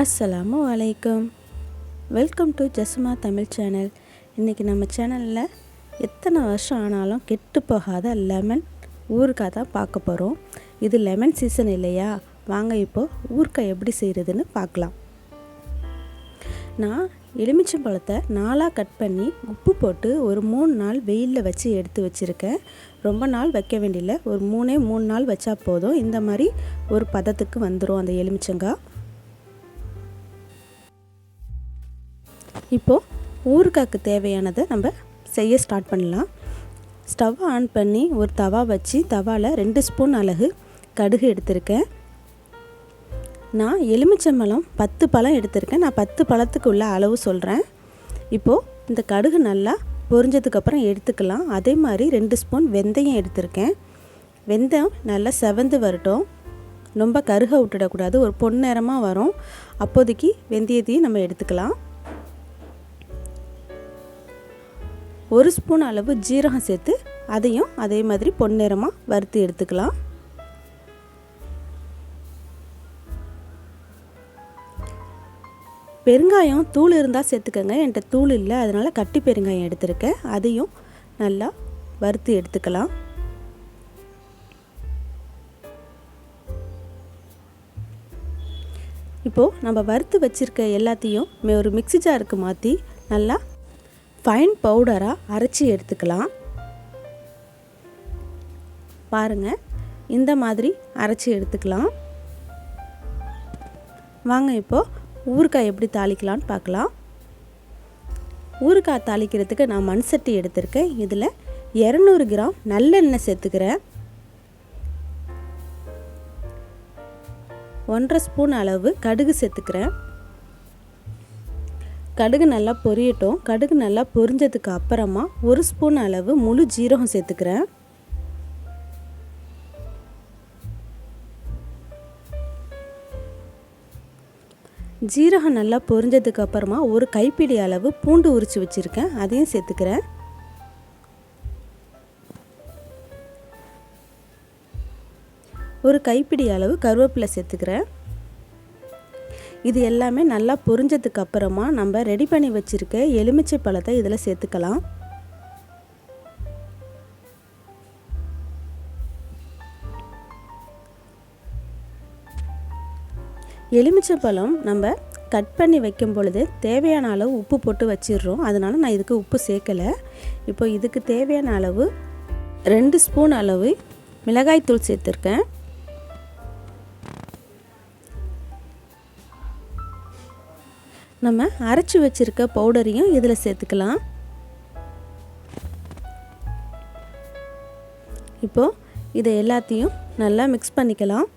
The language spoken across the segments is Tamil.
அஸ்ஸலாமு அலைக்கும். Welcome to Jasma Tamil channel இன்றைக்கி நம்ம சேனலில் எத்தனை வருஷம் ஆனாலும் கெட்டு போகாத லெமன் ஊறுக்காய் தான் பார்க்க போகிறோம் இது லெமன் சீசன் இல்லையா? வாங்க இப்போது ஊறுக்காய் எப்படி செய்கிறதுன்னு பார்க்கலாம். நான் எலுமிச்சம்பழத்தை நாலாக கட் பண்ணி உப்பு போட்டு ஒரு மூணு நாள் வெயிலில் வச்சு எடுத்து வச்சுருக்கேன். ரொம்ப நாள் வைக்க வேண்டியதில்லை ஒரு மூணே மூணு நாள் வச்சா போதும். இந்த மாதிரி ஒரு பதத்துக்கு வந்துடும் அந்த எலுமிச்சங்காய். இப்போது ஊறுகாய்க்கு தேவையானதை நம்ம செய்ய ஸ்டார்ட் பண்ணலாம். ஸ்டவ் ஆன் பண்ணி ஒரு தவா வச்சு தவாவில் ரெண்டு ஸ்பூன் அழகு கடுகு எடுத்திருக்கேன். நான் எலுமிச்சம்பழம் பத்து பழம் எடுத்திருக்கேன். நான் பத்து பழத்துக்கு உள்ள அளவு சொல்கிறேன் இப்போது இந்த கடுகு நல்லா பொரிஞ்சதுக்கப்புறம் எடுத்துக்கலாம். அதே மாதிரி ரெண்டு ஸ்பூன் வெந்தயம் எடுத்திருக்கேன். வெந்தயம் நல்லா செவந்து வரட்டும். ரொம்ப கருக விட்டுடக்கூடாது. ஒரு பொன்னிறமாக வரும். அப்போதைக்கு வெந்தயத்தையும் நம்ம எடுத்துக்கலாம். ஒரு ஸ்பூன் அளவு ஜீரகம் சேர்த்து அதையும் அதே மாதிரி பொன்னிறமாக வறுத்து எடுத்துக்கலாம். பெருங்காயம் தூள் இருந்தால் சேர்த்துக்கோங்க. என்கிட்ட தூள் இல்லை அதனால் கட்டி பெருங்காயம் எடுத்திருக்கேன் அதையும் நல்லா வறுத்து எடுத்துக்கலாம். இப்போது நம்ம வறுத்து வச்சுருக்க எல்லாத்தையும் ஒரு மிக்சி ஜாருக்கு மாற்றி நல்லா ஃபைன் பவுடராக அரைச்சி எடுத்துக்கலாம். பாருங்கள் இந்த மாதிரி அரைச்சி எடுத்துக்கலாம். வாங்க இப்போது ஊறுகாய் எப்படி தாளிக்கலான்னு பார்க்கலாம். ஊறுகாய் தாளிக்கிறதுக்கு நான் மண் சட்டி எடுத்திருக்கேன். இதில் இரநூறு கிராம் நல்லெண்ணெய் சேர்த்துக்கிறேன். ஒன்றரை ஸ்பூன் அளவு கடுகு சேர்த்துக்கிறேன். கடுகு நல்லா பொரியட்டும். கடுகு நல்லா பொரிஞ்சதுக்கு அப்புறமா ஒரு ஸ்பூன் அளவு முழு ஜீரகம் சேர்த்துக்கிறேன். ஜீரகம் நல்லா பொரிஞ்சதுக்கு அப்புறமா ஒரு கைப்பிடி அளவு பூண்டு உரித்து வச்சுருக்கேன். அதையும் சேர்த்துக்கிறேன். ஒரு கைப்பிடி அளவு கருவேப்பிலை சேர்த்துக்கிறேன். இது எல்லாமே நல்லா பொரிஞ்சதுக்கு அப்புறமா நம்ம ரெடி பண்ணி வச்சுருக்க எலுமிச்சை பழத்தை இதில் சேர்த்துக்கலாம். எலுமிச்சை பழம் நம்ம கட் பண்ணி வைக்கும் பொழுது தேவையான அளவு உப்பு போட்டு வச்சிடுறோம். அதனால் நான் இதுக்கு உப்பு சேர்க்கலை. இப்போ இதுக்கு தேவையான அளவு ரெண்டு ஸ்பூன் அளவு மிளகாய்த்தூள் சேர்த்துருக்கேன். நம்ம அரைச்சி வச்சுருக்க பவுடரையும் இதில் சேர்த்துக்கலாம். இப்போது இதை எல்லாத்தையும் நல்லா மிக்ஸ் பண்ணிக்கலாம்.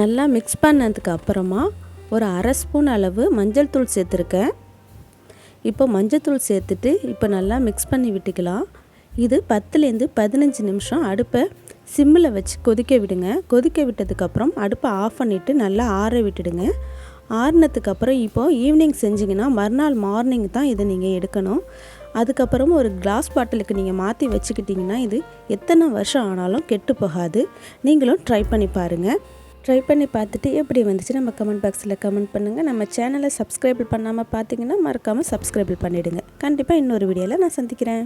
நல்லா மிக்ஸ் பண்ணதுக்கு அப்புறமா ஒரு அரை ஸ்பூன் அளவு மஞ்சள் தூள் சேர்த்துருக்கேன். இப்போ மஞ்சத்தூள் சேர்த்துட்டு இப்போ நல்லா மிக்ஸ் பண்ணி விட்டுக்கலாம். இது பத்துலேருந்து பதினஞ்சு நிமிஷம் அடுப்பை சிம்மில் வச்சு கொதிக்க விடுங்க. கொதிக்க விட்டதுக்கப்புறம் அடுப்பை ஆஃப் பண்ணிவிட்டு நல்லா ஆற விட்டுடுங்க. ஆறினதுக்கப்புறம் இப்போது ஈவினிங் செஞ்சிங்கன்னா மறுநாள் மார்னிங் தான் இதை நீங்கள் எடுக்கணும். அதுக்கப்புறம் ஒரு கிளாஸ் பாட்டிலுக்கு நீங்கள் மாற்றி வச்சுக்கிட்டிங்கன்னா இது எத்தனை வருஷம் ஆனாலும் கெட்டு போகாது. நீங்களும் ட்ரை பண்ணி பாருங்கள் ட்ரை பண்ணி பார்த்துட்டு எப்படி வந்துச்சு நம்ம கமெண்ட் பாக்ஸில் கமெண்ட் பண்ணுங்கள் நம்ம சேனலை சப்ஸ்கிரைபிள் பண்ணாமல் பார்த்தீங்கன்னா மறக்காமல் சப்ஸ்கிரைபிள் பண்ணிவிடுங்க கண்டிப்பாக இன்னொரு வீடியோவில் நான் சந்திக்கிறேன்.